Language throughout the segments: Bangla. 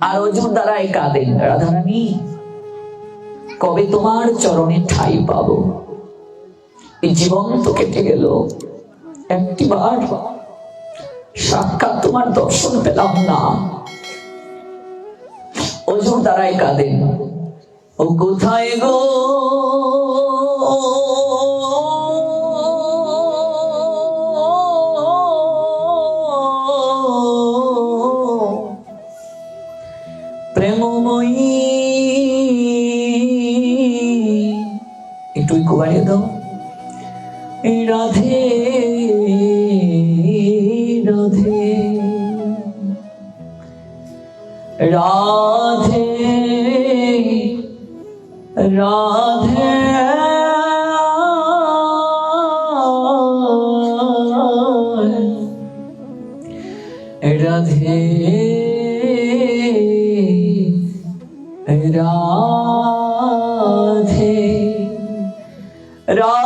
আর অজুর দ্বারাই কাঁদেন রাধারানী। কবে তোমার চরণে ঠাই পাব? এই জীবন তো কেটে গেল। একটি বার সাক্ষাৎ তোমার দর্শন পেলাম না। অজুর দ্বারাই কাঁদেন। ও কোথায় গো? ইকো বাড়িয়ে দাও। রাধে রাধে। রাধে রাধে। রাধে রাধে। রা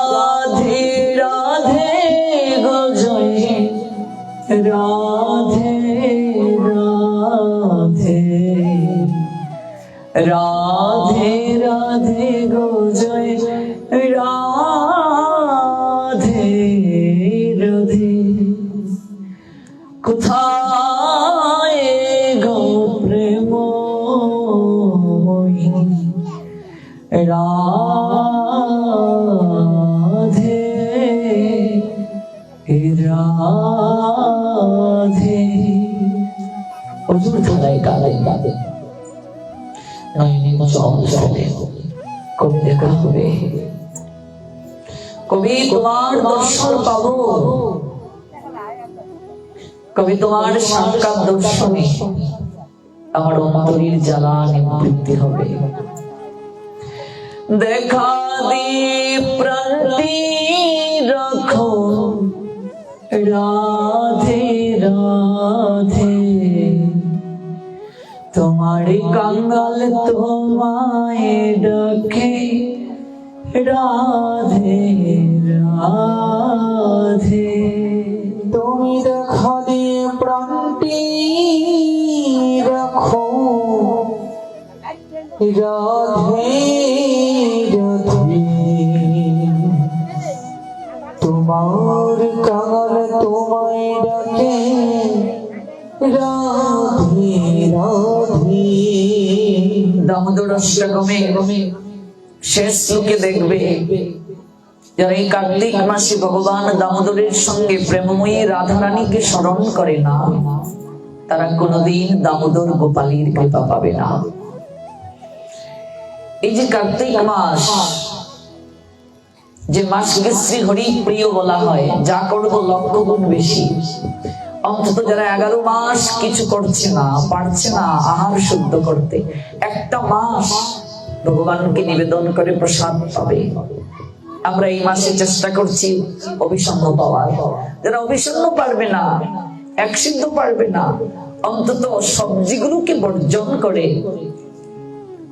নয়নে জল জলে কবি হবে তোমার কবি তোমার সাক্ষাৎ দর্শনে আমার অন্তরীর জ্বালা নিবৃত্তি হবে দেখা দি প্রান্তি রাখো রাধে রাধে তোমার কাঙ্গাল তোমায় ডাকে রাধে রাধে। তুমি দেখা দামোদর শেষ লোকে দেখবে। এই কার্তিক মাসে ভগবান দামোদরের সঙ্গে প্রেমময়ী রাধারানীকে স্মরণ করে না, তারা কোনোদিন দামোদর গোপালীর কৃপা পাবে না। এই যে কার্তিক মাস, যে মাসকে শ্রী হরি প্রিয় বলা হয়, যা করব লক্ষ গুণ বেশি। অন্তত যারা এগারো মাস কিছু করছে না, পারছে না আহার শুদ্ধ করতে, একটা মাস ভগবানকে নিবেদন করে প্রসাদ পাবে। আমরা এই মাসে চেষ্টা করছি অভিসন্ন পাওয়ার। যারা অভিসন্ন পারবে না এক সিদ্ধ পারবে না, অন্তত সবজিগুলোকে বর্জন করে,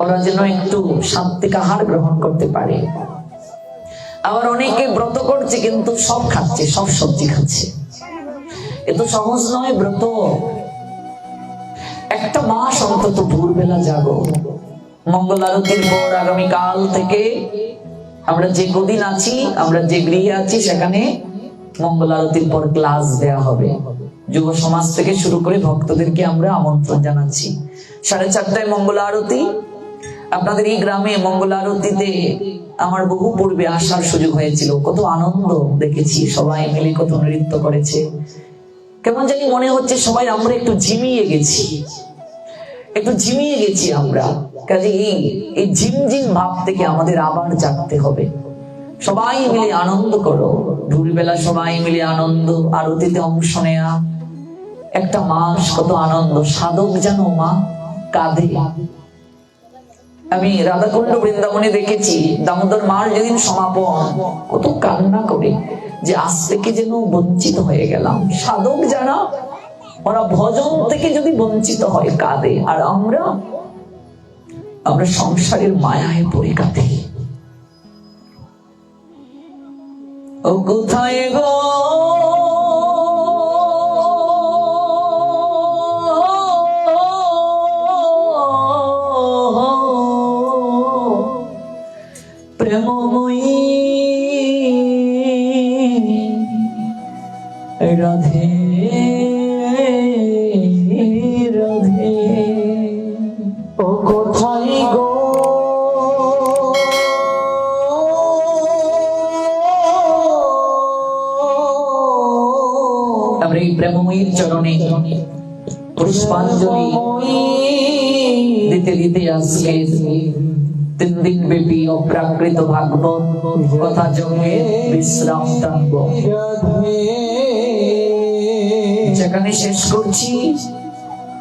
ওরা যেন একটু সাত্বিক আহার গ্রহণ করতে পারে। আবার অনেকে ব্রত করছে কিন্তু সব খাচ্ছে, সব সবজি খাচ্ছে। এত সহজ নয় ব্রত। একটা মাস অন্তত ভোরবেলা জাগো। মঙ্গল আরতির পর আগামীকাল থেকে আমরা যে কদিন আছি, আমরা যে গৃহে আছি, সেখানে মঙ্গল আরতির পর ক্লাস দেয়া হবে। যুব সমাজ থেকে শুরু করে ভক্তদেরকে আমরা আমন্ত্রণ জানাচ্ছি। সাড়ে চারটায় মঙ্গল আরতি আপনাদের এই গ্রামে মঙ্গল আরতিতে আমার বহু পূর্বে আসার সুযোগ হয়েছিল। কত আনন্দ দেখেছি সবাই মিলে, কত নৃত্য করেছে। কেমন জানি মনে হচ্ছে সবাই আমরা একটু ঝিমিয়ে গেছি। একটু ঝিমিয়ে গেছি আমরা। কাজে এই এই ঝিমঝিম ভাব থেকে আমাদের আবার জাগতে হবে। সবাই মিলে আনন্দ করো। ভোরবেলা সবাই মিলে আনন্দ, আরতিতে অংশ নেয়া। একটা মাস কত আনন্দ। সাধক যেন মা কাঁদে। আমি রাধাকুণ্ড বৃন্দাবনে দেখেছি, দামোদর মার যেদিন সমাপন, কত কান্না করে। যে আজ থেকে যেন বঞ্চিত হয়ে গেলাম। সাধক যারা, ওরা ভজন থেকে যদি বঞ্চিত হয় কাঁদে। আর আমরা আমরা সংসারের মায়ায় পড়ে কাঁদে ও কোথায় গো? রাধে রাধে। ও কোথায় গো? আমরা এই প্রেমময়ীর চরণে পুষ্পাঞ্জলি দিতে দিতে আজকে তিন দিন ব্যাপী অপ্রাকৃত ভাগবত কথা জমে বিশ্রাম টানব যেখানে শেষ করছি।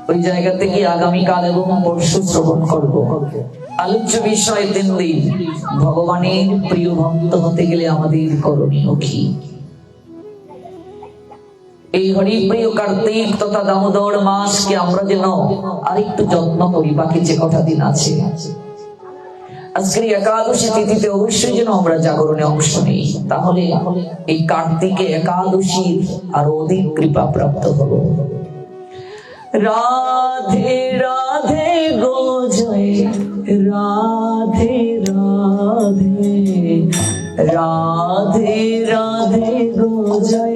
ওই জায়গা থেকে আগামীকাল এবং পরশু শ্রবণ করব। আলোচ্য বিষয় তিন দিন। ভগবানের প্রিয় ভক্ত হতে গেলে আমাদের করণীয় কি? এই হরিপ্রিয় কার্তিক তথা দামোদর মাসকে আমরা যেন আরেকটু যত্ন করি। বাকি যে কটা দিন আছে। আজকের একাদশী তিথিতে অবশ্যই যেন আমরা জাগরণে অংশ নেই। তাহলে এই কার্তিকে একাদশীর আরও অধিক কৃপা প্রাপ্ত হব। রাধে রাধে গো রাধে রাধে। রাধে রাধে গো জয়।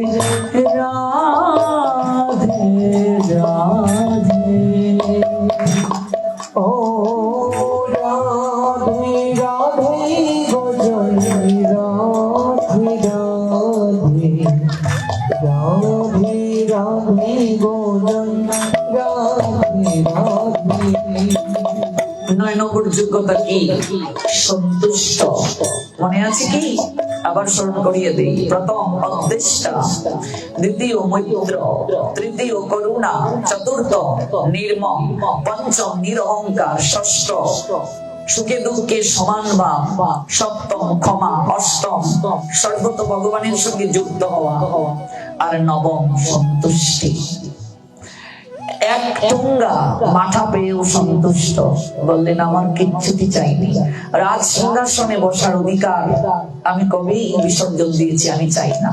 যোগ্যতা কি? সন্তুষ্ট। মনে আছে কি? আবার স্মরণ করিয়ে দিই। প্রথম অদ্দেষ্টা, দ্বিতীয় মৈত্র, তৃতীয় করুণা, চতুর্থ নির্মম, পঞ্চম নিরহংকার, ষষ্ঠ সুখে দুঃখে সমান ভাব, সপ্তম ক্ষমা, অষ্টম সর্বত ভগবানের সঙ্গে যুক্ত হওয়া, আর নবম সন্তুষ্টি। এক মাথা পেয়েও সন্তুষ্ট। বললেন, আমার কিচ্ছুটি চাইনি। রাজ সিংহাসনে বসার অধিকার আমি কবেই বিসর্জন দিয়েছি, আমি চাই না।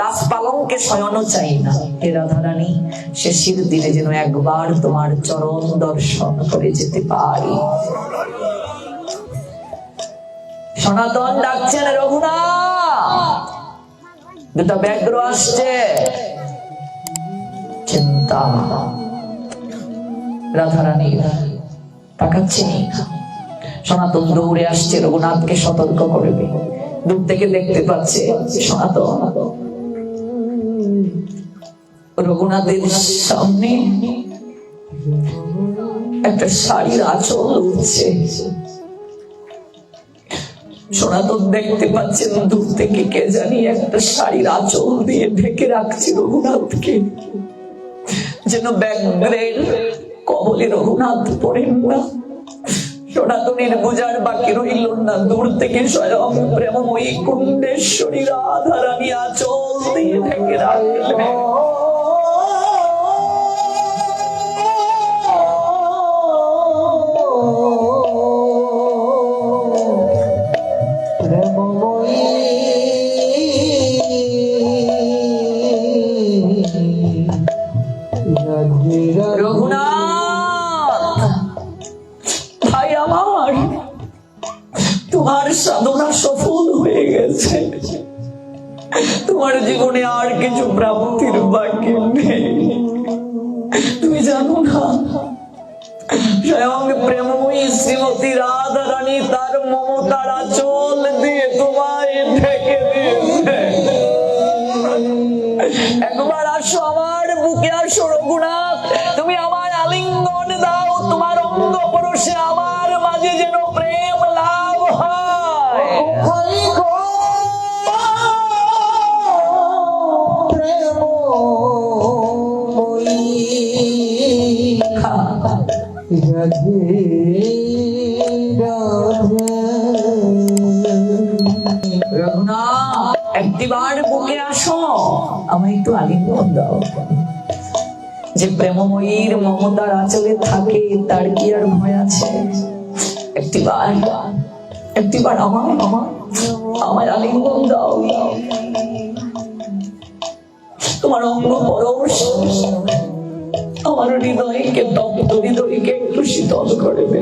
রাজ পালঙ্কে শয়নও চাই না। হে রাধারানী শেষের দিনে যেন একবার তোমার চরণ দর্শন করে যেতে পারি। সনাতন ডাকছেন রঘুনাথ দুটা ব্যাঘ্র আসছে। চিন্তা রাধারানী তাকাচ্ছে সনাতন দৌড়ে আসছে, রঘুনাথকে সতর্ক করবে। দূর থেকে দেখতে পাচ্ছে সনাতন। রঘুনাথের সামনে একটা শাড়ির আঁচল উঠছে। সনাতন দেখতে পাচ্ছেন দূর থেকে কে জানি একটা শাড়ির আঁচল দিয়ে ঢেকে রাখছে রঘুনাথকে। যেন ব্যাঘ্রের কবলে রঘুনাথ পড়েন না। সনাতনের বোঝার বাকি রইল না। দূর থেকে স্বয়ং প্রেমময়ী কুণ্ডেশ্বরী রাধারানী আচল দিয়ে ঢেকে রাখলেন। জানো স্বয়ং প্রেমময়ী শ্রীমতী রাধা তার মমতার আচল দিয়ে তোমায় দিয়েছে একবার আসো আমার বুকে আসো আমায় একটু আলিঙ্গন দাও। যে প্রেমময়ীর মমতার আচলে থাকে, তার কি আর ভয় আছে? একটিবার একটিবার আমার আমার আমায় আলিঙ্গন দাও। তোমার অঙ্গ পরশ আমার হৃদয়কে, তপ্ত হৃদয়কে একটু শীতল করবে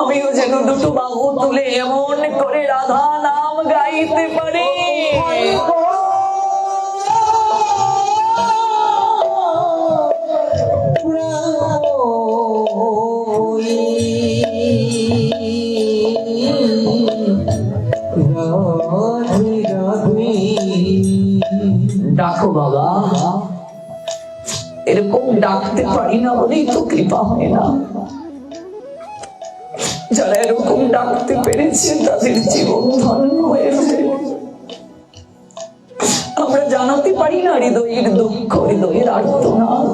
আমিও যেন দুটো বাহু তুলে এমন করে রাধা নাম ডাকো বাবা। এরকম ডাকতে পারি না বলেই তো কৃপা হয় না। যারা এরকম ডাকতে পেরেছে, তাদের জীবন ধন্য হয়েছে আমরা জানাতে পারি না হৃদয়ের দুঃখ, হৃদয়ের আর্তনাদ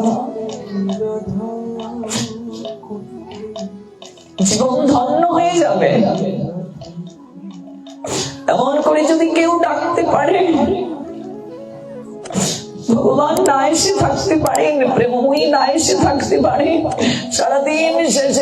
জীবন ধন্য হয়ে যাবে। এমন করে যদি কেউ ডাকতে পারে ভগবান না এসে থাকতে পারেন প্রেমময়ী না এসে থাকতে পারে। সারাদিন শেষে